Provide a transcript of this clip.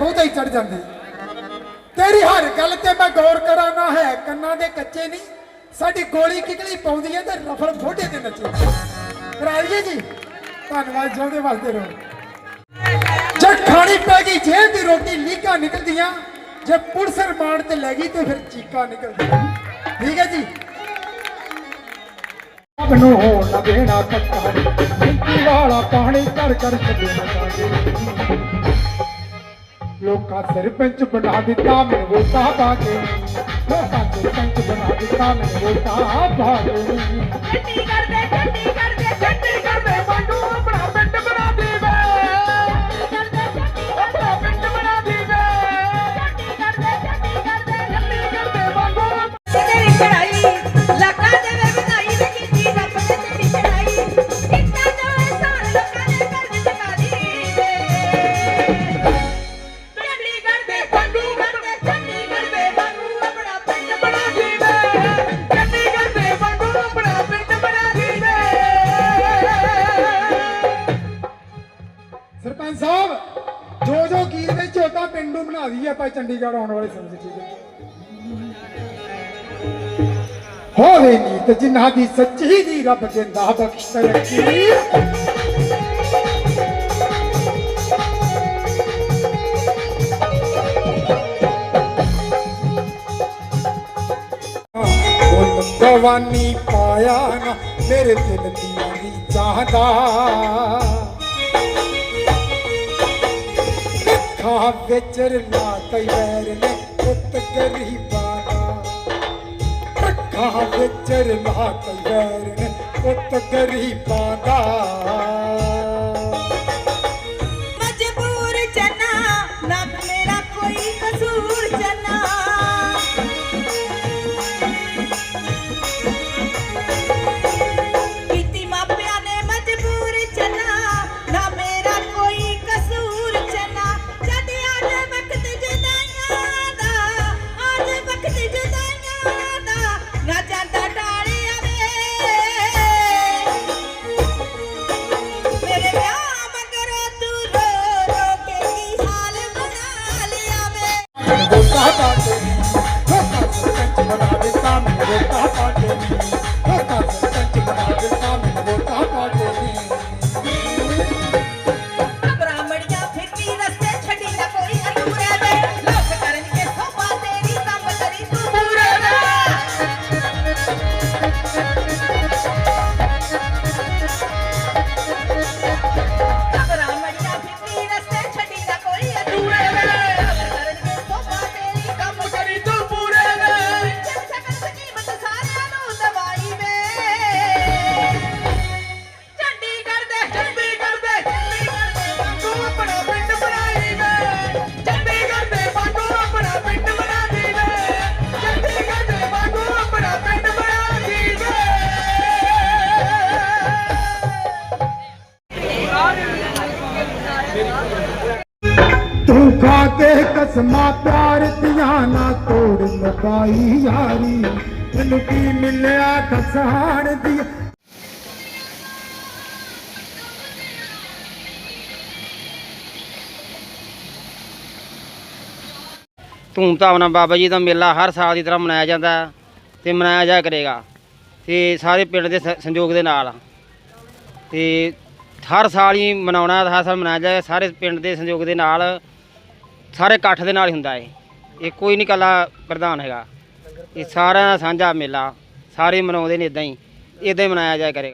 ਬਹੁਤਾ ਹੀ ਚੜ ਜਾਂਦੇ। ਤੇਰੀ ਹਰ ਗੱਲ ਤੇ ਮੈਂ ਗੌਰ ਕਰਾਂ ਹੈ ਕੰਨਾਂ ਦੇ ਕੱਚੇ ਨਹੀਂ। ਸਾਡੀ ਗੋਲੀ ਕਿਕਲੀ ਪਾਉਂਦੀ ਹੈ ਤੇ ਰਫਲ ਫੋਟੇ ਤੇ ਨੱਚੇ। ਰਾਜੀਏ ਜੀ, ਧੰਨਵਾਦ, ਜਿਉਂਦੇ ਵਸਦੇ ਰਹੋ। ਜੇ ਖਾਣੀ ਪੈ ਗਈ ਜੇਲ੍ਹ ਦੀ ਰੋਟੀ ਲੀਕਾਂ ਨਿਕਲਦੀਆਂ। ਜੇ ਪੁਲਿਸ ਰਿਮਾਂਡ ਤੇ ਲੈ ਗਈ ਤੇ ਫਿਰ ਚੀਕਾਂ ਨਿਕਲਦੀਆਂ। ਠੀਕ ਹੈ ਜੀ? ਸਭ ਨੂੰ ਹੋ ਨਾ ਦੇਣਾ ਪੱਕਾ ਵਾਲਾ ਪਾਣੀ ਕਰ ਕਰ ਛੱਡਣਾ ਚਾਹੀਦਾ ਲੋਕਾਂ ਸਰਪੰਚ ਬਣਾ ਦਿੱਤਾ ਮੈਨੂੰ ਵੋਟਾਂ ਪਾ ਕੇ। ਲੋਕਾਂ ਸਰਪੰਚ ਬਣਾ ਦਿੱਤਾ ਮੈਨੂੰ ਵੋਟਾਂ ਪਾ ਕੇ। ਛੱਡੀ ਕਰਦੇ ਛੱਡੀ ਕੀਰ ਵਿੱਚ ਪਿੰਡ ਬਣਾ ਦਈਏ ਆਪਾਂ ਚੰਡੀਗੜ੍ਹ ਆਉਣ ਵਾਲੇ ਸਮੇਂ 'ਚ ਠੀਕ ਹੈ ਹੋਵੇ ਨੀਤ ਜਿਨ੍ਹਾਂ ਦੀ ਸੱਚੀ ਦੀ ਰੱਬ ਜਿੰਦਾ ਬਖਸ਼ ਤਰੱਕੀ ਉਹ ਜਵਾਨੀ ਪਾਇਆ ਨਾ ਮੇਰੇ ਦਿਲ ਦੀਆਂ ਦੀ। ਚਾਹਦਾ ਅੱਖਾਂ ਵਿੱਚ ਨਾ ਕਈ ਵੈਰ ਨੇ, ਪੁੱਤ ਗਰੀਬਾਂ ਦਾ। ਅੱਖਾਂ ਵਿੱਚ ਰਲਾ ਕਈ ਵੈਰ ਨੇ, ਪੁੱਤ ਗਰੀਬਾਂ ਦਾ। ਤੂੰ ਕਸਮਾਂ ਪਿਆਰ ਦੀਆਂ ਨਾ ਤੋੜ ਲਗਾਈ ਯਾਰੀ। ਤੈਨੂੰ ਕੀ ਮਿਲਿਆ ਕਸਾਣ ਦੀ? ਧੂਮਧਾਮ ਨਾਲ ਬਾਬਾ ਜੀ ਦਾ ਮੇਲਾ ਹਰ ਸਾਲ ਦੀ ਤਰ੍ਹਾਂ ਮਨਾਇਆ ਜਾਂਦਾ ਹੈ ਤੇ ਮਨਾਇਆ ਜਾ ਕਰੇਗਾ। ਤੇ ਸਾਰੇ ਪਿੰਡ ਦੇ ਸ- ਸੰਯੋਗ ਦੇ ਨਾਲ। ਤੇ ਹਰ ਸਾਲ ਹੀ ਮਨਾਉਣਾ, ਹਰ ਸਾਲ ਮਨਾਇਆ ਜਾਏਗਾ ਸਾਰੇ ਪਿੰਡ ਦੇ ਸੰਯੋਗ ਦੇ ਨਾਲ ਸਾਰੇ ਇਕੱਠ ਦੇ ਨਾਲ ਹੀ ਹੁੰਦਾ ਹੈ ਇਹ ਕੋਈ ਨਹੀਂ ਕੱਲਾ ਪ੍ਰਧਾਨ ਹੈਗਾ। ਇਹ ਸਾਰਿਆਂ ਦਾ ਸਾਂਝਾ ਮੇਲਾ, ਸਾਰੇ ਮਨਾਉਂਦੇ ਨੇ ਇਦਾਂ ਹੀ। ਇਦਾਂ ਹੀ ਮਨਾਇਆ ਜਾਇਆ ਕਰੇਗਾ